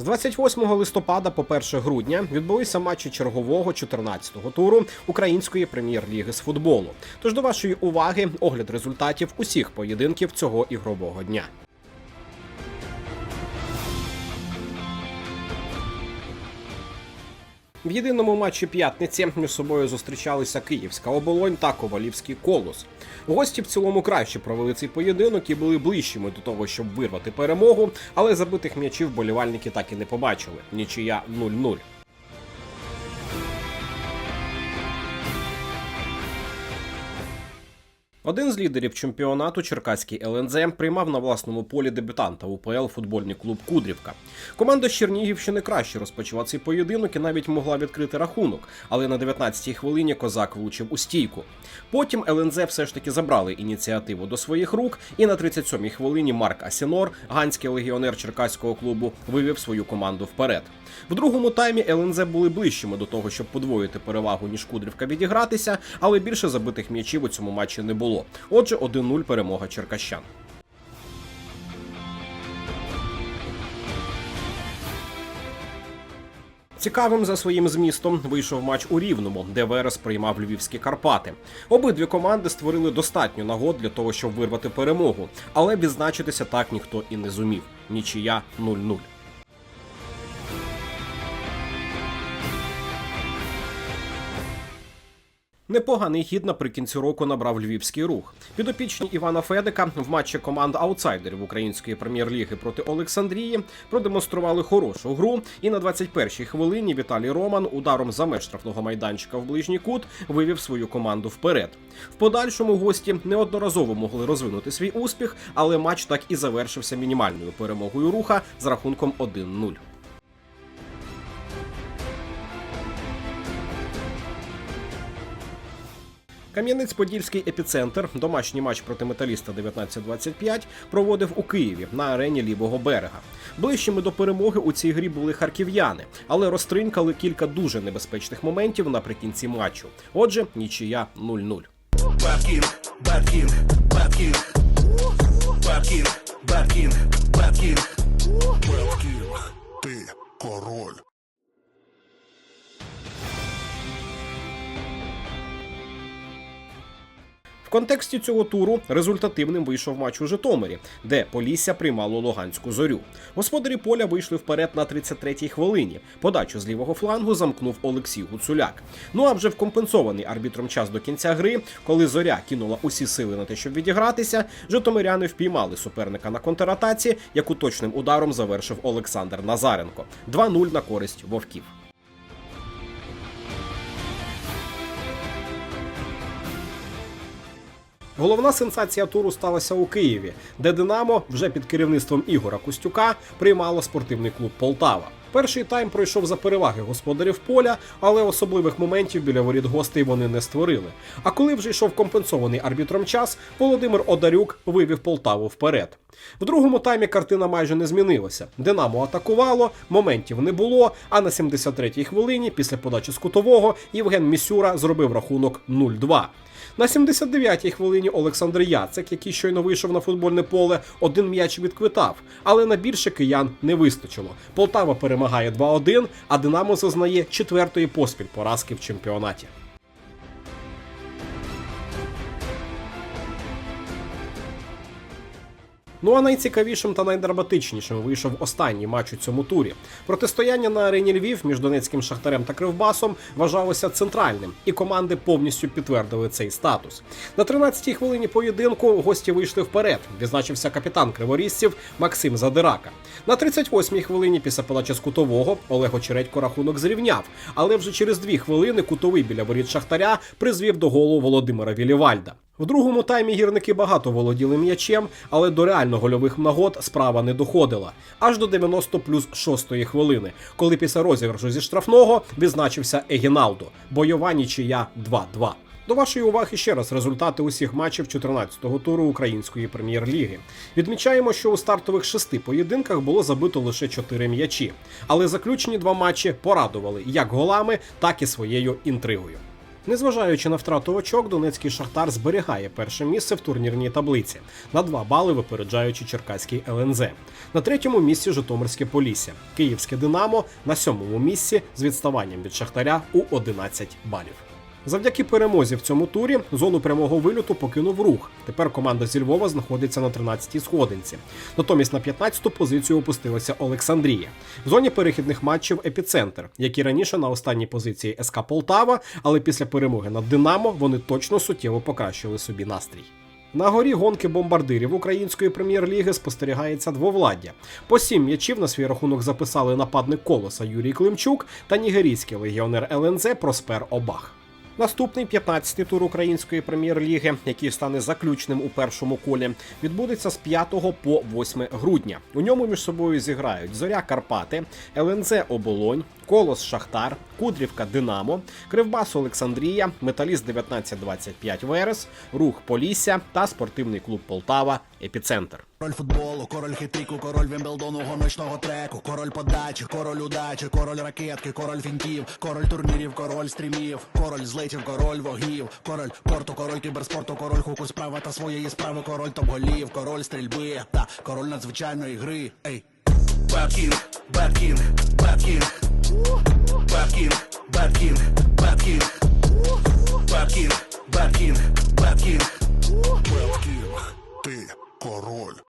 З 28 листопада по 1 грудня відбулися матчі чергового 14-го туру Української прем'єр-ліги з футболу. Тож до вашої уваги огляд результатів усіх поєдинків цього ігрового дня. В єдиному матчі п'ятниці між собою зустрічалися Київська оболонь та Ковалівський колос. Гості в цілому краще провели цей поєдинок і були ближчими до того, щоб вирвати перемогу, але забитих м'ячів болівальники так і не побачили. Нічия 0-0. Один з лідерів чемпіонату Черкаський ЛНЗ приймав на власному полі дебютанта УПЛ футбольний клуб Кудрівка. Команда з Чернігівщини краще розпочала цей поєдинок і навіть могла відкрити рахунок, але на 19-й хвилині козак влучив у стійку. Потім ЛНЗ все ж таки забрали ініціативу до своїх рук, і на 37-й хвилині Марк Асінор, ганський легіонер черкаського клубу, вивів свою команду вперед. В другому таймі ЛНЗ були ближчими до того, щоб подвоїти перевагу, ніж Кудрівка відігратися, але більше забитих м'ячів у цьому матчі не було. Отже, 1-0 перемога черкащан. Цікавим за своїм змістом вийшов матч у Рівному, де Верес приймав львівські Карпати. Обидві команди створили достатньо нагод для того, щоб вирвати перемогу, але відзначитися так ніхто і не зумів. Нічия 0-0. Непоганий хід наприкінці року набрав львівський рух. Підопічні Івана Федика в матчі команд аутсайдерів української прем'єр-ліги проти Олександрії продемонстрували хорошу гру. І на 21-й хвилині Віталій Роман ударом за меж штрафного майданчика в ближній кут вивів свою команду вперед. В подальшому гості неодноразово могли розвинути свій успіх, але матч так і завершився мінімальною перемогою руха з рахунком 1-0. Кам'янець-Подільський епіцентр, домашній матч проти металіста 19-25, проводив у Києві на арені лівого берега. Ближчими до перемоги у цій грі були харків'яни, але розтринкали кілька дуже небезпечних моментів наприкінці матчу. Отже, нічия 0-0. Бабкінг, бабкінг, беткінг, Контексті цього туру результативним вийшов матч у Житомирі, де Полісся приймало Луганську зорю. Господарі поля вийшли вперед на 33-й хвилині. Подачу з лівого флангу замкнув Олексій Гуцуляк. Ну а вже в компенсований арбітром час до кінця гри, коли зоря кинула усі сили на те, щоб відігратися, житомиряни впіймали суперника на контратаці, яку точним ударом завершив Олександр Назаренко. 2-0 на користь вовків. Головна сенсація туру сталася у Києві, де Динамо вже під керівництвом Ігора Костюка приймало спортивний клуб Полтава. Перший тайм пройшов за переваги господарів поля, але особливих моментів біля воріт гостей вони не створили. А коли вже йшов компенсований арбітром час, Володимир Одарюк вивів Полтаву вперед. В другому таймі картина майже не змінилася. Динамо атакувало, моментів не було. А на 73-й хвилині, після подачі з Євген Місюра зробив рахунок 0-2. На 79-й хвилині Олександр Яцек, який щойно вийшов на футбольне поле, один м'яч відквитав, але на більше киян не вистачило. Полтава перемагає 2-1, а Динамо зазнає четвертої поспіль поразки в чемпіонаті. Ну а найцікавішим та найдраматичнішим вийшов останній матч у цьому турі. Протистояння на арені Львів між Донецьким шахтарем та Кривбасом вважалося центральним, і команди повністю підтвердили цей статус. На 13-й хвилині поєдинку гості вийшли вперед. Відзначився капітан криворізців Максим Задирака. На 38-й хвилині після подачі з кутового Олег Очередько рахунок зрівняв, але вже через дві хвилини кутовий біля воріт Шахтаря призвів до голу Володимира Вілівальда. В другому таймі гірники багато володіли м'ячем, але до реально гольових нагод справа не доходила. Аж до 90 плюс 6 хвилини, коли після розіграшу зі штрафного відзначився Егіналдо. Бойова нічия 2-2. До вашої уваги ще раз результати усіх матчів 14-го туру української прем'єр-ліги. Відмічаємо, що у стартових шести поєдинках було забито лише 4 м'ячі, але заключні два матчі порадували як голами, так і своєю інтригою. Незважаючи на втрату очок, донецький шахтар зберігає перше місце в турнірній таблиці на два бали випереджаючи черкаський ЛНЗ. На третьому місці Житомирське Полісся, Київське Динамо на сьомому місці з відставанням від Шахтаря у 11 балів. Завдяки перемозі в цьому турі зону прямого вильоту покинув рух. Тепер команда зі Львова знаходиться на 13-й сходинці. Натомість на 15-ту позицію опустилася Олександрія. В зоні перехідних матчів епіцентр, які раніше на останній позиції СК Полтава, але після перемоги над Динамо вони точно суттєво покращили собі настрій. На горі гонки бомбардирів української прем'єр-ліги спостерігається двовладдя. По сім м'ячів на свій рахунок записали нападник колоса Юрій Климчук та нігерійський легіонер ЛНЗ Проспер Обах. Наступний 15-й тур української прем'єр-ліги, який стане заключним у першому колі, відбудеться з 5 по 8 грудня. У ньому між собою зіграють Зоря Карпати, ЛНЗ Оболонь, Колос Шахтар, Кудрівка Динамо, Кривбас Олександрія, Металіст 1925 Верес, Рух Полісся та спортивний клуб Полтава Епіцентр. Король футболу, король хитрику, король Вімблдону, гоночного треку, король подачі, король удачі, король ракетки, король фінтів, король турнірів, король стрімів, король злетів, король вогів, король порту, король кіберспорту, король хуку справа та своєї справи, король топ-голів, король стрільби та король надзвичайної гри. Ей. Беткінг, беткінг, беткінг, Бабкин, Бабкин, Бабкин. Бабкин, Бабкин, Бабкин. Бабкин, ты король.